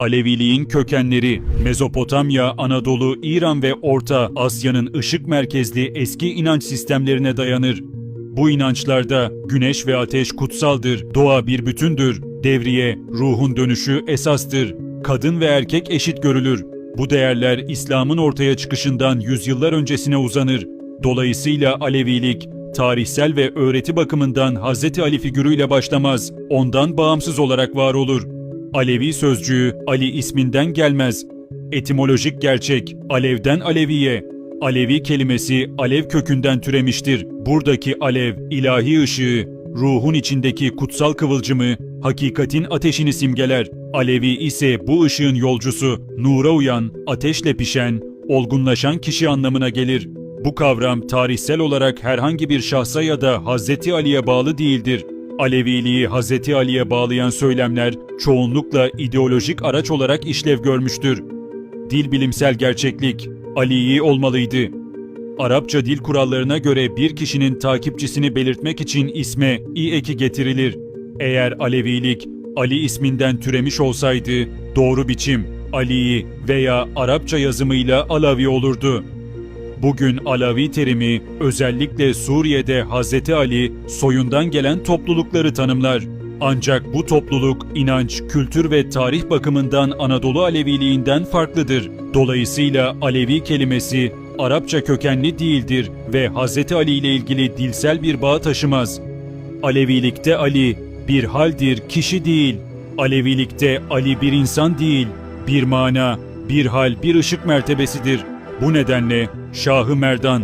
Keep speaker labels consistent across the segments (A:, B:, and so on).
A: Aleviliğin kökenleri Mezopotamya, Anadolu, İran ve Orta Asya'nın ışık merkezli eski inanç sistemlerine dayanır. Bu inançlarda güneş ve ateş kutsaldır, doğa bir bütündür, devriye, ruhun dönüşü esastır, kadın ve erkek eşit görülür. Bu değerler İslam'ın ortaya çıkışından yüzyıllar öncesine uzanır. Dolayısıyla Alevilik, tarihsel ve öğreti bakımından Hz. Ali figürüyle başlamaz, ondan bağımsız olarak var olur. Alevi sözcüğü Ali isminden gelmez. Etimolojik gerçek Alevden Aleviye. Alevi kelimesi alev kökünden türemiştir. Buradaki alev ilahi ışığı, ruhun içindeki kutsal kıvılcımı, hakikatin ateşini simgeler. Alevi ise bu ışığın yolcusu, nura uyan, ateşle pişen, olgunlaşan kişi anlamına gelir. Bu kavram tarihsel olarak herhangi bir şahsa ya da Hazreti Ali'ye bağlı değildir. Aleviliği Hazreti Ali'ye bağlayan söylemler çoğunlukla ideolojik araç olarak işlev görmüştür. Dil bilimsel gerçeklik, Ali'yi olmalıydı. Arapça dil kurallarına göre bir kişinin takipçisini belirtmek için isme i eki getirilir. Eğer Alevilik Ali isminden türemiş olsaydı doğru biçim Ali veya Arapça yazımıyla Alavi olurdu. Bugün Alavi terimi özellikle Suriye'de Hazreti Ali soyundan gelen toplulukları tanımlar. Ancak bu topluluk inanç, kültür ve tarih bakımından Anadolu Aleviliğinden farklıdır. Dolayısıyla Alevi kelimesi Arapça kökenli değildir ve Hazreti Ali ile ilgili dilsel bir bağ taşımaz. Alevilikte Ali bir haldir, kişi değil. Alevilikte Ali bir insan değil, bir mana, bir hal, bir ışık mertebesidir. Bu nedenle Şahı Merdan,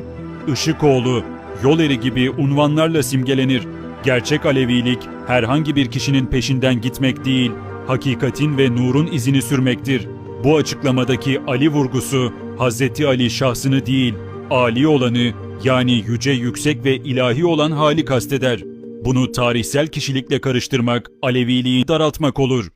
A: Işıkoğlu, Yol Eri gibi unvanlarla simgelenir. Gerçek Alevilik herhangi bir kişinin peşinden gitmek değil, hakikatin ve nurun izini sürmektir. Bu açıklamadaki Ali vurgusu Hazreti Ali şahsını değil, Ali olanı yani yüce yüksek ve ilahi olan hali kasteder. Bunu tarihsel kişilikle karıştırmak Aleviliği daraltmak olur.